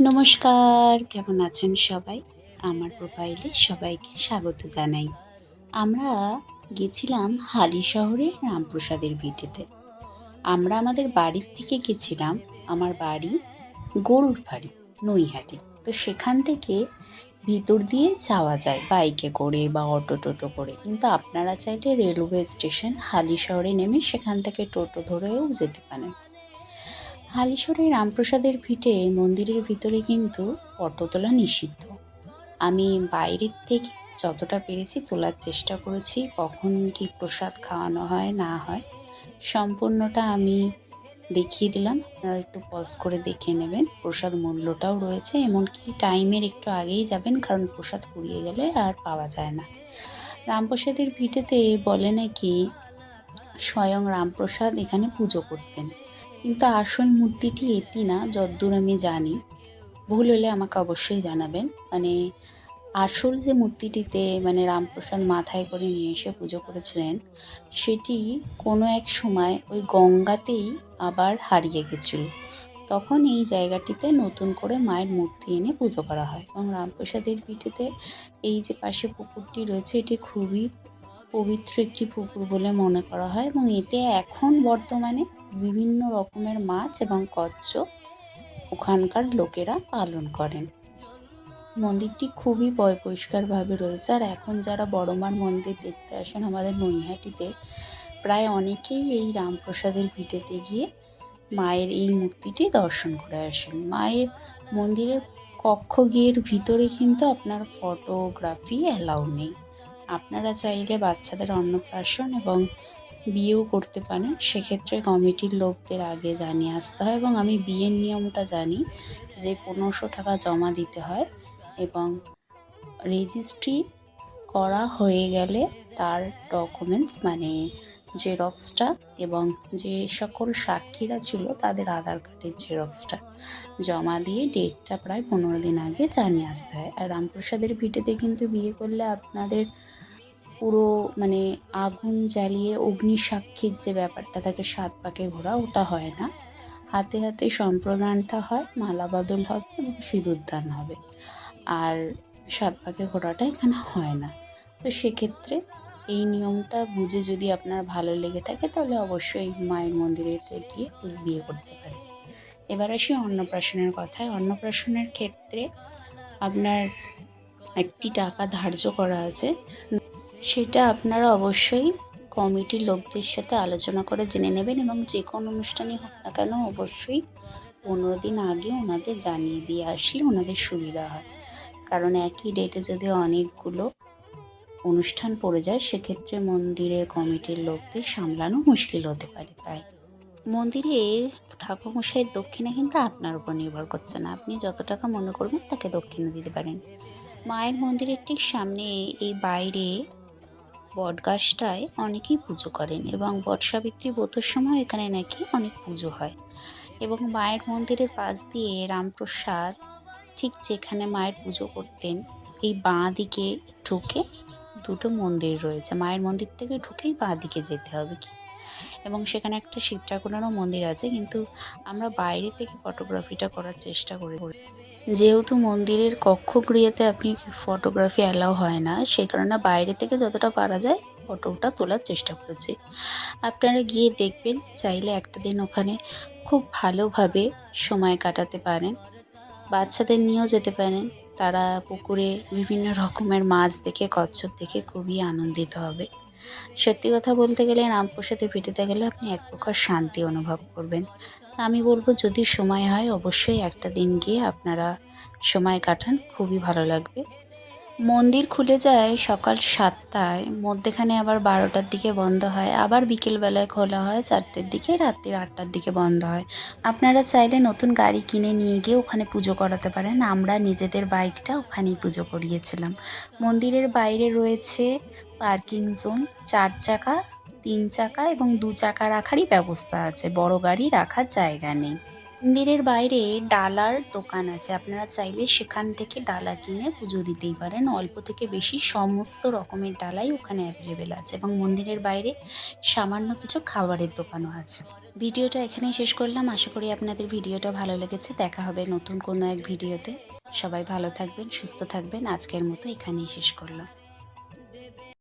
নমস্কার, কেমন আছেন সবাই? আমার প্রোফাইলে সবাইকে স্বাগত জানাই। আমরা গেছিলাম হালি শহরে রামপ্রসাদের ভিটেতে। আমরা আমাদের বাড়ির থেকে গেছিলাম, আমার বাড়ি গরুর বাড়ি নৈহাটি। তো সেখান থেকে ভিতর দিয়ে যাওয়া যায় বাইকে করে বা অটো টোটো করে। কিন্তু আপনারা চাইলে রেলওয়ে স্টেশন হালি শহরে নেমে সেখান থেকে টোটো ধরেও যেতে পারেন। হালিশহরের রামপ্রসাদের ভিটের মন্দিরের ভিতরে কিন্তু ফটো তোলা নিষিদ্ধ। আমি বাইরের থেকে যতটা পেরেছি তোলার চেষ্টা করেছি, কখন কি প্রসাদ খাওয়ানো হয়, না হয়, সম্পূর্ণটা আমি দেখিয়ে দিলাম। আপনারা একটু পজ করে দেখে নেবেন। প্রসাদ মূল্যটাও রয়েছে, এমনকি টাইমের একটু আগেই যাবেন, কারণ প্রসাদ পুড়িয়ে গেলে আর পাওয়া যায় না। রামপ্রসাদের ভিটেতে বলে নাকি, স্বয়ং রামপ্রসাদ এখানে পুজো করতেন। কিন্তু আসল মূর্তিটি এটি না, যদ্দূর আমি জানি। ভুল হলে আমাকে অবশ্যই জানাবেন। মানে আসল যে মূর্তিটিতে মানে রামপ্রসাদ মাথায় করে নিয়ে এসে পুজো করেছিলেন, সেটি কোনো এক সময় ওই গঙ্গাতেই আবার হারিয়ে গেছিল। তখন এই জায়গাটিতে নতুন করে মায়ের মূর্তি এনে পুজো করা হয়। এবং রামপ্রসাদের পিঠেতে এই যে পাশে পুকুরটি রয়েছে, এটি খুবই পবিত্র একটি পুকুর বলে মনে করা হয় এবং এতে এখন বর্তমানে বিভিন্ন রকমের মাছ এবং কচ্ছপ ওখানকার লোকেরা পালন করেন। মন্দিরটি খুবই পয় পরিষ্কারভাবে রয়েছে আর এখন যারা বড়মার মন্দির দেখতে আসেন আমাদের নৈহাটিতে, প্রায় অনেকেই এই রামপ্রসাদের ভিটেতে গিয়ে মায়ের এই মূর্তিটি দর্শন করে আসেন। মায়ের মন্দিরের কক্ষ গিয়ের ভিতরে কিন্তু আপনার ফটোগ্রাফি অ্যালাউ নেই। আপনারা চাইলে বাচ্চাদের অন্নপ্রাশন এবং বিয়েও করতে পারেন। সেক্ষেত্রে কমিটির লোকদের আগে জানিয়ে আসতে হয় এবং আমি বিয়ের নিয়মটা জানি যে পনেরোশো টাকা জমা দিতে হয় এবং রেজিস্ট্রি করা হয়ে গেলে তার ডকুমেন্টস মানে জেরক্সটা এবং যে সকল সাক্ষীরা ছিল তাদের আধার কার্ডের জেরক্সটা জমা দিয়ে ডেটটা প্রায় পনেরো দিন আগে জানিয়ে আসতে হয়। আর রামপ্রসাদের ভিটেতে কিন্তু বিয়ে করলে আপনাদের পুরো মানে আগুন জ্বালিয়ে অগ্নি সাক্ষীর যে ব্যাপারটা থাকে, সাত পাকে ঘোরা, ওটা হয় না। হাতে হাতে সম্প্রদানটা হয়, মালা বদল হবে এবং সিঁদুরদান হবে। আর সাত পাকে ঘোরাটা এখানে হয় না। তো সেক্ষেত্রে এই নিয়মটা বুঝে যদি আপনার ভালো লেগে থাকে, তাহলে অবশ্যই মায়ের মন্দিরেতে গিয়ে বিয়ে করতে পারেন। এবার আসি অন্নপ্রাশনের কথায়। অন্নপ্রাশনের ক্ষেত্রে আপনার একটি টাকা ধার্য করা আছে। সেটা আপনারা অবশ্যই কমিটির লোকদের সাথে আলোচনা করে জেনে নেবেন এবং যে কোনো অনুষ্ঠানই হোক না কেন অবশ্যই পনেরো দিন আগে ওনাদের জানিয়ে দিয়ে আসলে ওনাদের সুবিধা হয়। কারণ একই ডেটে যদি অনেকগুলো অনুষ্ঠান পড়ে যায়, সেক্ষেত্রে মন্দিরের কমিটির লোকদের সামলানো মুশকিল হতে পারে, তাই। মন্দিরে ঠাকুরমশাইয়ের দক্ষিণা কিন্তু আপনার উপর নির্ভর করছে না। আপনি যত টাকা মনে করবেন, তাকে দক্ষিণা দিতে পারেন। মায়ের মন্দিরের ঠিক সামনে এই বাইরে বটগাছটায় অনেকেই পুজো করেন এবং বট সাবিত্রী ব্রতর সময় এখানে নাকি অনেক পুজো হয়। এবং মায়ের মন্দিরের পাশ দিয়ে রামপ্রসাদ ঠিক যেখানে মায়ের পুজো করতেন, এই বাঁ দিকে ঢুকে দুটো মন্দির রয়েছে। মায়ের মন্দির থেকে ঢুকেই বাঁ দিকে যেতে হবে কি? এবং সেখানে একটা শিব ঠাকুরেরও মন্দির আছে, কিন্তু আমরা বাইরে থেকে ফটোগ্রাফিটা করার চেষ্টা করি। যেহেতু মন্দিরের কক্ষগৃহেতে আপনি ফটোগ্রাফি অ্যালাউ হয় না সেই কারণে বাইরে থেকে যতটা পারা যায় ফটোটা তোলার চেষ্টা করেছি। আপনারা গিয়ে দেখবেন, চাইলে একটা দিন ওখানে খুব ভালোভাবে সময় কাটাতে পারেন। বাচ্চাদের নিয়েও যেতে পারেন, তারা পুকুরে বিভিন্ন রকমের মাছ দেখে, কচ্ছপ দেখে খুবই আনন্দিত হবে। সত্যি কথা বলতে গেলে রামপ্রসাদে পেটেতে গেলে আপনি এক প্রকার শান্তি অনুভব করবেন। আমি বলব যদি সময় হয় অবশ্যই একটা দিন গিয়ে আপনারা সময় কাটান, খুবই ভালো লাগবে। মন্দির খুলে যায় সকাল সাতটায়, মধ্যেখানে আবার বারোটার দিকে বন্ধ হয়, আবার বিকেলবেলায় খোলা হয়, চারটের দিকে রাত্রির আটটার দিকে বন্ধ হয়। আপনারা চাইলে নতুন গাড়ি কিনে নিয়ে গিয়ে ওখানে পুজো করাতে পারেন, আমরা নিজেদের বাইকটা ওখানেই পুজো করিয়েছিলাম। মন্দিরের বাইরে রয়েছে পার্কিং জোন, চার চাকা তিন চাকা এবং দু চাকা রাখারই ব্যবস্থা আছে। বড় গাড়ি রাখার জায়গা নেই। মন্দিরের বাইরে ডালার দোকান আছে। আপনারা চাইলে সেখান থেকে ডালা কিনে পুজো দিতেই পারেন। অল্প থেকে বেশি সমস্ত রকমের ডালাই ওখানে অ্যাভেলেবেল আছে এবং মন্দিরের বাইরে সামান্য কিছু খাবারের দোকানও আছে। ভিডিওটা এখানেই শেষ করলাম। আশা করি আপনাদের ভিডিওটা ভালো লেগেছে। দেখা হবে নতুন কোনো এক ভিডিওতে। সবাই ভালো থাকবেন, সুস্থ থাকবেন। আজকের মতো এখানেই শেষ করলাম।